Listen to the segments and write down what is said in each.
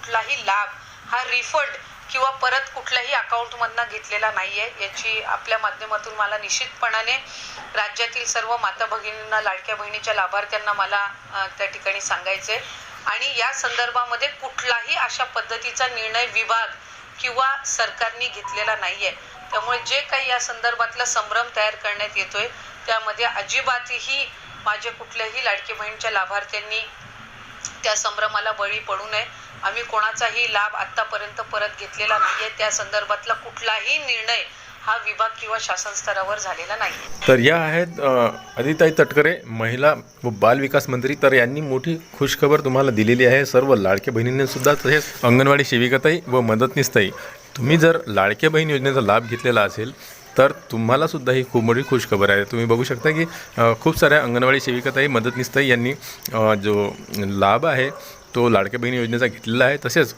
कुठलाही लाभ हा रिफंड किंवा परत कुठल्याही अकाउंटमधनं घेतलेला नाही आहे याची आपल्या माध्यमातून मला निश्चितपणाने राज्यातील सर्व माता भगिनींना लाडक्या बहिणीच्या लाभार्थ्यांना मला त्या ठिकाणी सांगायचे आणि या संदर्भामध्ये कुठलाही अशा पद्धतीचा निर्णय विभाग किंवा सरकारने घेतलेला नाही आहे त्यामुळे जे काही या संदर्भातला संभ्रम तयार करण्यात येतोय त्यामध्ये अजिबातही माझ्या कुठल्याही लाडकी बहिणीच्या लाभार्थ्यांनी त्या संभ्रमाला बळी पडू नये. आम्ही कोणाचाही लाभ आत्तापर्यंत परत घेतलेला नाही आहे त्या संदर्भातला कुठलाही निर्णय हा विभाग किंवा शासन स्तरावर झालेला नाही तर या आहेत अदिताई तटकरे महिला व बाल विकास मंत्री. तर यांनी मोठी खुशखबर तुम्हाला दिलेली आहे. सर्व लाडक्या बहिणींनी सुद्धा तसेच अंगणवाडी सेविकाताई व मदतनीसताई तुम्ही जर लाडक्या बहीण योजनेचा लाभ घेतलेला असेल तर तुम्हाला सुद्धा ही खूप मोठी खुशखबर आहे. तुम्ही बघू शकता की खूप साऱ्या अंगणवाडी सेविकाताई मदतनीसताई यांनी जो लाभ आहे तो लाडक्या बहिणी योजनेचा घेतलेला आहे. तसेच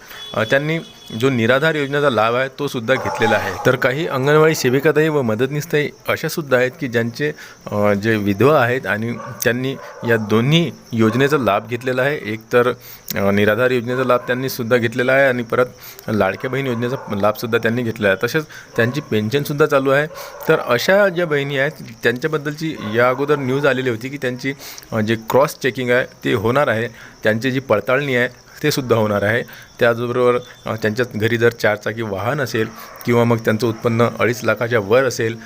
त्यांनी जो निराधार योजनेचा लाभ आहे तो सुद्धा घेतलेला आहे. तर काही अंगणवाडी सेविकाताई व मदतनीसताई अशा सुद्धा आहेत की ज्यांचे जे विधवा आहेत आणि त्यांनी या दोन्ही योजनेचा लाभ घेतलेला आहे. एक तर निराधार योजनेचा लाभ त्यांनी सुद्धा घेतलेला आहे आणि परत लाडक्या बहीण योजनेचा लाभसुद्धा त्यांनी घेतलेला आहे. तसेच त्यांची पेन्शनसुद्धा चालू आहे. तर अशा ज्या बहिणी आहेत त्यांच्याबद्दलची या अगोदर न्यूज आलेली होती की त्यांची जे क्रॉस चेकिंग आहे ते होणार आहे. त्यांची जी पडताळणी आहे ते सुद्धा होणार आहे. त्याचबरोबर त्यांच्या घरी जर चारचाकी वाहन असेल किंवा मग त्यांचं उत्पन्न अडीच लाखाच्या वर असेल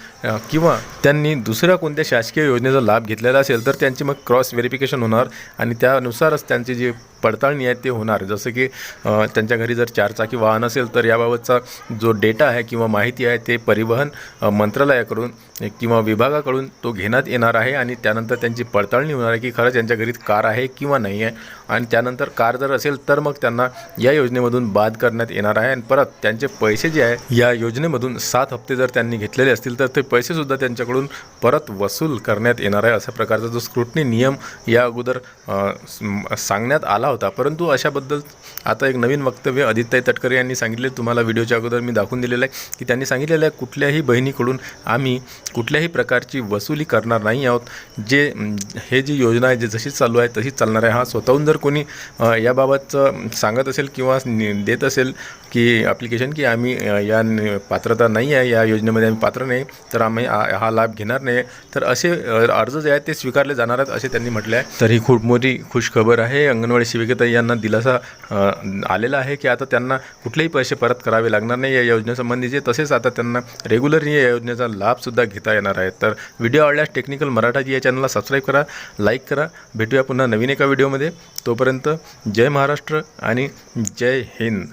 किंवा त्यांनी दुसऱ्या कोणत्या शासकीय योजनेचा लाभ घेतलेला असेल तर त्यांची मग क्रॉस व्हेरिफिकेशन होणार आणि त्यानुसारच त्यांची जी पडताळणी आहे ते होणार. जसं की त्यांच्या घरी जर चारचाकी वाहन असेल तर याबाबतचा जो डेटा आहे किंवा माहिती आहे ते परिवहन मंत्रालयाकडून किंवा विभागाकडून तो घेण्यात येणार आहे आणि त्यानंतर त्यांची पडताळणी होणार आहे की खरंच त्यांच्या घरी कार आहे किंवा नाही आहे. आणि त्यानंतर कार जर असेल तर मग त्यांना या योजनेमधून बाद करण्यात येणार आहे. आणि परत त्यांचे पैसे जे आहे या योजनेमधून सात हप्ते जर त्यांनी घेतलेले असतील तर ते पैसेसुद्धा त्यांच्याकडून परत वसूल करण्यात येणार आहे. अशा प्रकारचा जो स्क्रुटनी नियम या अगोदर सांगण्यात आला होता. होता. परंतु अशाबद्दल आता एक नवीन वक्तव्य आदित्य तटकरे यांनी सांगितले. तुम्हाला व्हिडिओच्या अगोदर मी दाखवून दिलेलं आहे की त्यांनी सांगितलेलं आहे कुठल्याही बहिणीकडून आम्ही कुठल्याही प्रकारची वसुली करणार नाही आहोत. जे हे जी योजना आहे जे जशी चालू आहे तशीच चालणार आहे. हा स्वतःहून जर कोणी याबाबतचं सांगत असेल किंवा नि- देत असेल की ॲप्लिकेशन की आम्ही या पात्रता नाही आहे या योजनेमध्ये आम्ही पात्र नाही तर आम्ही हा लाभ घेणार नाही. तर असे अर्ज जे आहेत ते स्वीकारले जाणार आहेत असे त्यांनी म्हटले आहे तर ही खूप मोठी खुशखबर आहे. अंगणवाडी सेविकेताई यांना दिलासा आलेला आहे की आता त्यांना कुठलेही पैसे परत करावे लागणार नाही या योजनेसंबंधीचे तसेच आता त्यांना रेग्युलरली या योजनेचा लाभसुद्धा घेता येणार आहे. तर व्हिडिओ आवडल्यास टेक्निकल मराठाजी या चॅनलला सबस्क्राईब करा लाईक करा. भेटूया पुन्हा नवीन एका व्हिडिओमध्ये तोपर्यंत जय महाराष्ट्र आणि जय हिंद.